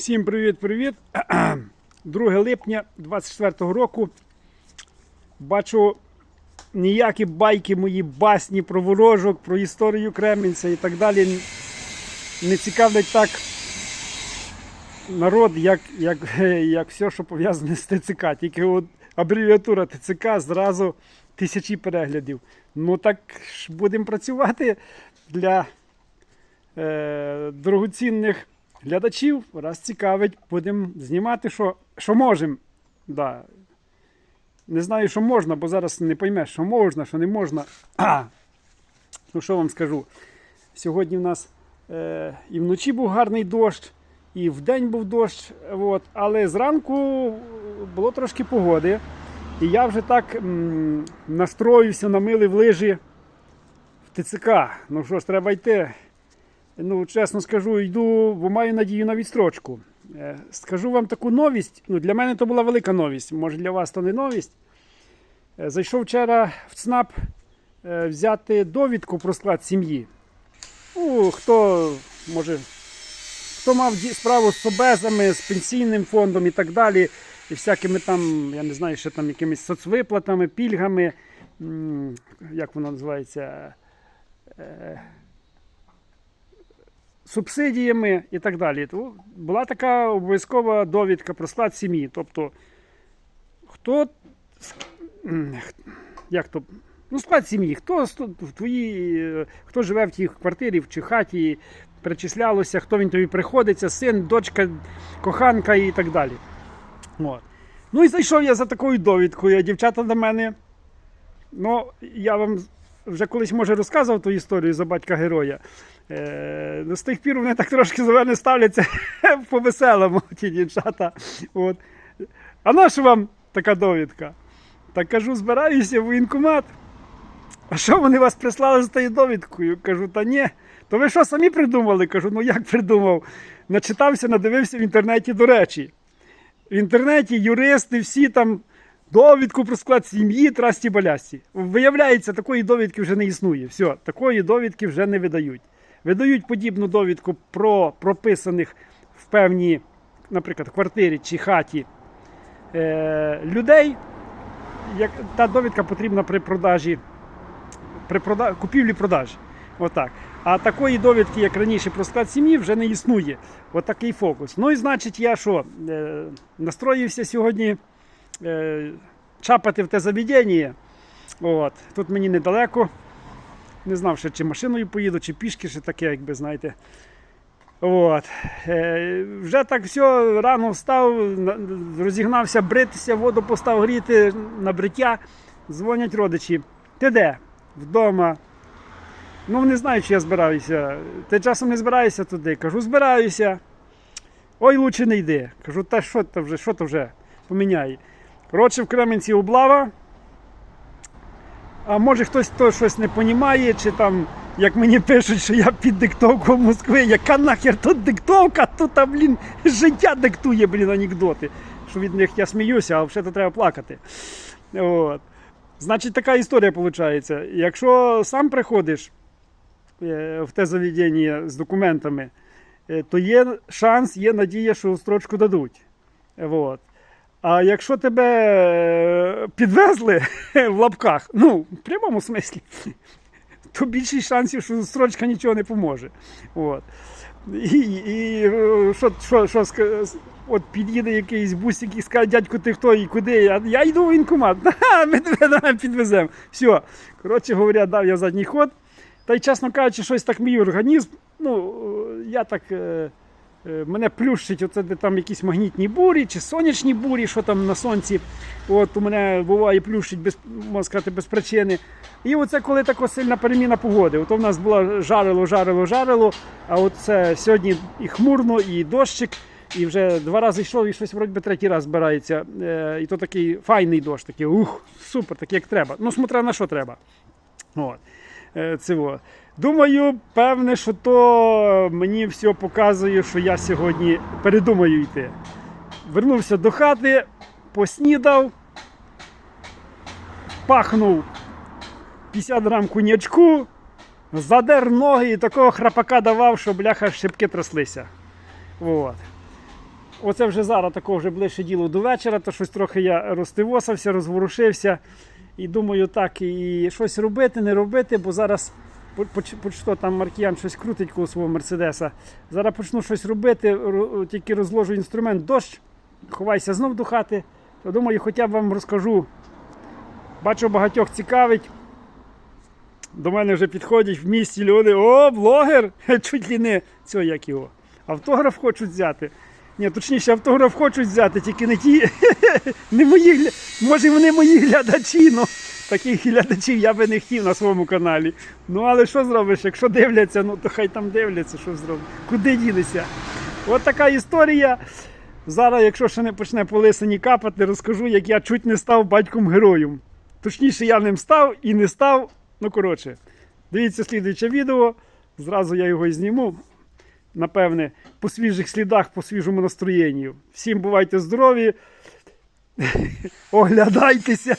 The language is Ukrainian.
Всім привіт-привіт. 2 липня 24 року. Бачу ніякі байки мої басні про ворожок, про історію Кременця і так далі. Не цікавлять так народ, як, як, як все, що пов'язане з ТЦК. Тільки от абревіатура ТЦК зразу тисячі переглядів. Ну так ж будемо працювати для е, дорогоцінних глядачів. Раз цікавить, будемо знімати, що, що можемо. Да. Не знаю, що можна, бо зараз не поймеш, що можна, що не можна. А, ну що вам скажу? Сьогодні в нас е, і вночі був гарний дощ, і вдень був дощ, от, але зранку було трошки погоди. І я вже так м, настроївся, намилив лижі в ТЦК. Ну що ж, треба йти. Ну, чесно скажу, йду, бо маю надію на відстрочку. Е, Скажу вам таку новість. Ну, для мене то була велика новість. Може для вас то не новість. Е, Зайшов вчора в ЦНАП е, взяти довідку про склад сім'ї. Ну, хто може, хто мав справу з обезами, з пенсійним фондом і так далі, і всякими там, я не знаю, ще там якимись соцвиплатами, пільгами, як воно називається, субсидіями і так далі. Була така обов'язкова довідка про склад сім'ї. Тобто, хто як то, ну, склад сім'ї, хто в твоїй, е, хто живе в тій квартирі чи хаті, перечислялося, хто він тобі приходиться, син, дочка, коханка і так далі. От. Ну і зайшов я за такою довідкою, дівчата до мене. Ну, я вам вже колись може розказував ту історію за батька героя. Е, ну, з тих пір вони так трошки за мене ставляться по-веселому, ті дівчата. От. А що вам така довідка? Так кажу, збираюся в воєнкомат. А що вони вас прислали з тією довідкою? Кажу, та ні. То ви що самі придумали? Кажу, ну як придумав? Начитався, надивився в інтернеті до речі. В інтернеті юристи всі там довідку про склад сім'ї, трасті балясті. Виявляється, такої довідки вже не існує. Все, такої довідки вже не видають. Видають подібну довідку про прописаних в певній, наприклад, квартирі чи хаті е, людей. Як, та довідка потрібна при продажі, при прода, купівлі-продажі. Отак. А такої довідки, як раніше про склад сім'ї, вже не існує. Отакий фокус. Ну і значить, я що, е, настроївся сьогодні чапати в те заведення. От. Тут мені недалеко. Не знав, ще чи машиною поїду, чи пішки, ще таке, якби знаєте. От. Е, вже так все, рано встав, розігнався бритися, воду постав гріти на бриття. Дзвонять родичі. Ти де? Вдома. Ну, не знаю, чи я збираюся. Ти часом не збираєшся туди. Кажу, збираюся. Ой, лучше не йди. Кажу, та що то вже, що то вже поміняє. Коротше, в Кременці облава. А може хтось то щось не понімає, чи там, як мені пишуть, що я під диктовку Москви, яка нахер тут диктовка, тут, а, блін, життя диктує, блін, анекдоти. Що від них я сміюся, а взагалі треба плакати. От. Значить, така історія виходить. Якщо сам приходиш е, в те заведення з документами, е, то є шанс, є надія, що строчку дадуть. От. А якщо тебе е, підвезли в лапках, ну, в прямому смислі, то більшість шансів, що строчка нічого не поможе. От. І, і е, що, що, що от під'їде якийсь бусик і скаже, дядько, ти хто і куди? Я, я йду в воєнкомат. Ми тебе підвеземо. Все. Коротше говоря, дав я задній ход. Та й, чесно кажучи, щось так мій організм. Ну, е, я так. Е, Мене плющить, оце де там якісь магнітні бурі чи сонячні бурі, що там на сонці. От у мене буває плющить без, можна сказати, без причини. І оце коли така сильна переміна погоди. Ото в нас було жарило, жарило, жарило. А от це сьогодні і хмурно, і дощик, і вже два рази йшов, і щось вроді би третій раз збирається. Е, і то такий файний дощ, такий ух, супер, такий як треба. Ну, смотря на що треба. От. Е, Цього. Думаю, певне, що то мені все показує, що я сьогодні передумаю йти. Вернувся до хати, поснідав, пахнув 50 грам коньячку, задер ноги і такого храпака давав, що бляха шибки трослися. От. оце вже зараз такого вже ближче діло до вечора, то щось трохи я розтивосався, розворушився. І думаю, так, і щось робити, не робити, бо зараз по- поч- почто там Маркіян щось крутить коло свого Мерседеса. Зараз почну щось робити, тільки розложу інструмент, дощ, ховайся знов до хати. То думаю, хоча б вам розкажу. Бачу, багатьох цікавить. До мене вже підходять в місті люди. О, блогер! Чуть ли не цього як його. Автограф хочуть взяти. Ні, точніше, автограф хочуть взяти, тільки не ті, не мої. Може, вони мої глядачі, ну таких глядачів я би не хотів на своєму каналі. Ну але що зробиш? Якщо дивляться, ну то хай там дивляться, що зробиш. Куди ділися? От така історія. Зараз, якщо ще не почне по лисині капати, розкажу, як я чуть не став батьком героєм. Точніше, я ним став і не став. Ну, коротше, дивіться слідуюче відео. Зразу я його і зніму. Напевне, по свіжих слідах, по свіжому настроєнню. Всім бувайте здорові. Оглядайтеся.